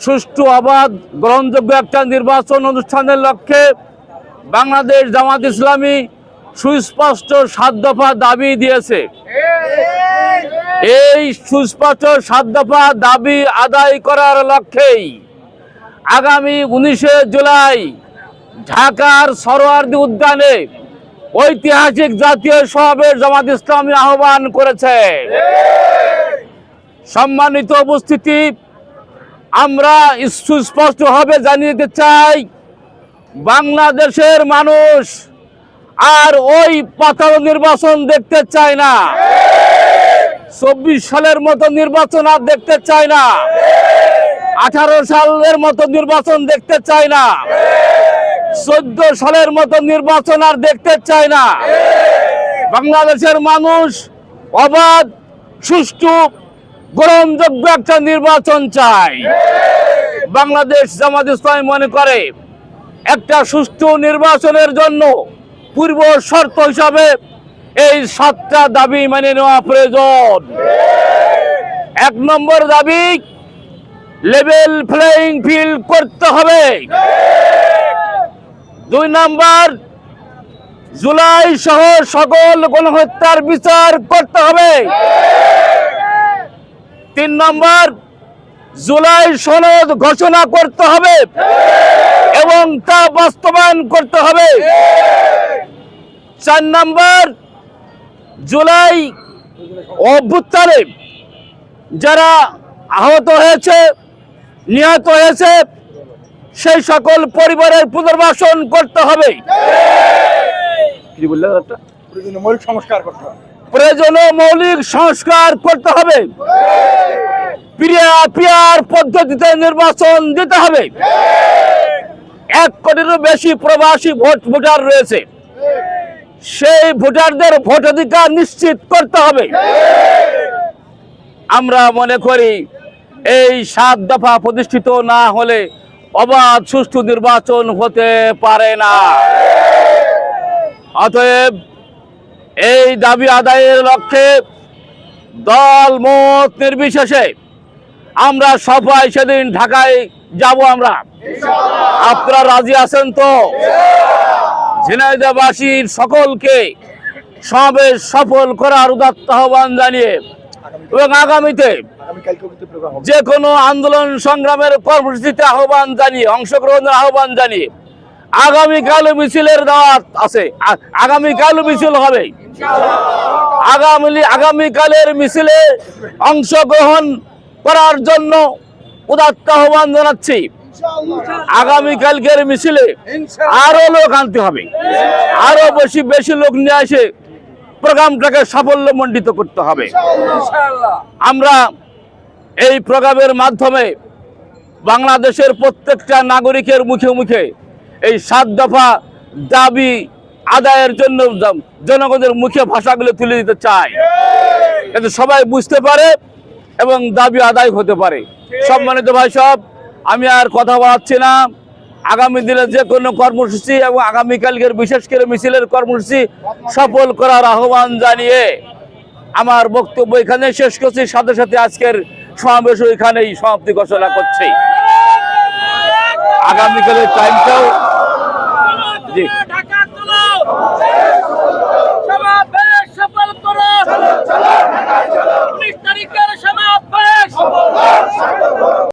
সুষ্ঠু অবাধ গ্রহণযোগ্য একটা নির্বাচন অনুষ্ঠানের লক্ষ্যে বাংলাদেশ জামাত ইসলামী সুস্পষ্ট সাত দফা দাবি দিয়েছে। এই সুস্পষ্ট সাত দফা দাবি আদায় করার লক্ষ্যেই আগামী উনিশে জুলাই ঢাকার সরোয়ার্দী উদ্যানে ঐতিহাসিক জাতীয় সমাবেশ জামাত ইসলামী আহ্বান করেছে। সম্মানিত উপস্থিতি আমরা সুস্পষ্টভাবে জানিয়ে দিতে চাই, বাংলাদেশের মানুষ আর ওই পাতাল নির্বাচন দেখতে চায় না। চব্বিশ সালের মতো নির্বাচন আর দেখতে চায় না। আঠারো সালের মতো নির্বাচন দেখতে চায় না। চোদ্দ সালের মতো নির্বাচন আর দেখতে চায় না। বাংলাদেশের মানুষ অবাধ, সুষ্ঠু গ্রহণযোগ্য একটা নির্বাচন চাই। বাংলাদেশ জামাত ইসলামী মনে করে, একটা সুষ্ঠু নির্বাচনের জন্য পূর্ব শর্ত হিসাবে এই সাতটা দাবি মেনে নেওয়া প্রয়োজন। এক নম্বর দাবি, লেভেল প্লেইং ফিল্ড করতে হবে। দুই নম্বর, জুলাই সহ সকল গণহত্যার বিচার করতে হবে। তিন নম্বর জুলাই সনদ ঘোষণা করতে হবে এবং তা বাস্তবায়ন করতে হবে। চার নম্বর জুলাই অভ্যুত্থানে যারা আহত হয়েছে নিহত হয়েছে সেই সকল পরিবারের পুনর্বাসন করতে হবে। কি বললেন মৌলিক সংস্কার করতে হবে। প্রয়োজনীয় মৌলিক সংস্কার করতে হবে। পিয়ার পদ্ধতিতে নির্বাচন দিতে হবে। এক কোটিরও বেশি প্রবাসী ভোট ভোটার রয়েছে। সেই ভোটারদের ভোটাধিকার নিশ্চিত করতে হবে। আমরা মনে করি, এই সাত দফা প্রতিষ্ঠিত না হলে অবাধ সুষ্ঠু নির্বাচন হতে পারে না। অতএব এই দাবি আদায়ের লক্ষ্যে দল মত নির্বিশেষে আমরা সবাই সেদিন ঢাকায় যাব আমরা। আপনারা রাজি আছেন তো? ঝিনাইদাবাসীর সকলকে সমাবেশ সফল করার উদাত্ত আহ্বান জানিয়ে এবং আগামীতে যে কোনো আন্দোলন সংগ্রামের কর্মসূচিতে আহ্বান জানিয়ে, অংশগ্রহণের আহ্বান জানিয়ে আগামীকাল মিছিলের দাওয়াত আছে। আগামীকাল মিছিল হবে। আগামী আগামীকালের মিছিলে অংশগ্রহণ করার জন্য উদাত্ত আহ্বান জানাচ্ছি। আগামীকালকের মিছিলে আরও লোক আনতে হবে। আরও বেশি বেশি লোক নিয়ে এসে প্রোগ্রামটাকে সাফল্যমণ্ডিত করতে হবে। আমরা এই প্রোগ্রামের মাধ্যমে বাংলাদেশের প্রত্যেকটা নাগরিকের মুখে মুখে এই সাত দফা দাবি আদায়ের জন্য জনগণের মুখে ভাষাগুলো তুলে দিতে চাই। যাতে সবাই বুঝতে পারে এবং দাবি আদায় হতে পারে। সম্মানিত ভাই সব আমি আর কথা বলাচ্ছি না। আগামী দিনে যে কোনো কর্মসূচি এবং আগামীকালকের বিশেষ করে মিছিলের কর্মসূচি সফল করার আহ্বান জানিয়ে আমার বক্তব্য এখানে শেষ করছি। সাথে সাথে আজকের সমাবেশ এখানেই সমাপ্তি ঘোষণা করছি। আগামীকালের টাইমটাও জি।